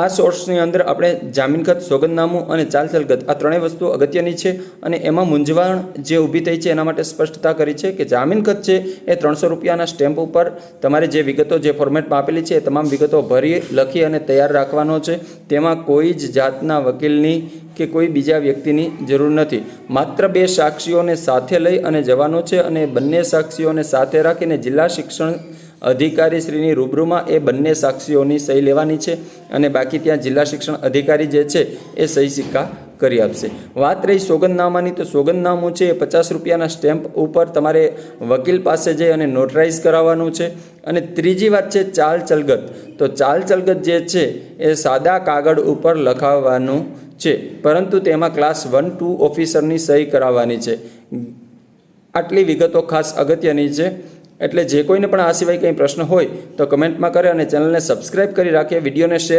આ સોર્સની અંદર આપણે જામીનખત સોગંદનામું અને ચાલ ચલગત આ ત્રણેય વસ્તુ અગત્યની છે અને એમાં મૂંઝવણ જે ઊભી થઈ છે એના માટે સ્પષ્ટતા કરી છે કે જામીનખત છે એ ત્રણસો રૂપિયાના સ્ટેમ્પ ઉપર તમારે જે વિગતો જે ફોર્મેટમાં આપેલી છે એ તમામ વિગતો ભરી, લખી અને તૈયાર રાખવાનો છે. તેમાં કોઈ જ જાતના વકીલની કે કોઈ બીજા વ્યક્તિની જરૂર નથી. માત્ર બે સાક્ષીઓને સાથે લઈ અને જવાનો છે અને બંને સાક્ષીઓને સાથે રાખીને જિલ્લા શિક્ષણ અધિકારી શ્રીની રૂબરૂમાં એ બંને સાક્ષીઓની સહી લેવાની છે અને બાકી ત્યાં જિલ્લા શિક્ષણ અધિકારી જે છે એ સહી સિક્કા કરી આપશે. વાત રહી સોગંદનામાની, તો સોગંદનામું છે એ પચાસ રૂપિયાના સ્ટેમ્પ ઉપર તમારે વકીલ પાસે જઈ અને નોટરાઇઝ કરાવવાનું છે. અને ત્રીજી વાત છે ચાલ ચલગત. તો ચાલ ચલગત જે છે એ સાદા કાગળ ઉપર લખાવવાનું છે. પરંતુ તેમાં ક્લાસ વન, ટુ ઓફિસરની સહી કરાવવાની છે. આટલી વિગતો ખાસ અગત્યની છે. એટલે જે કોઈને પણ આ સિવાય કંઈ પ્રશ્ન હોય તો કમેન્ટમાં કરે અને ચેનલને સબસ્ક્રાઈબ કરી રાખે, વિડીયોને શેર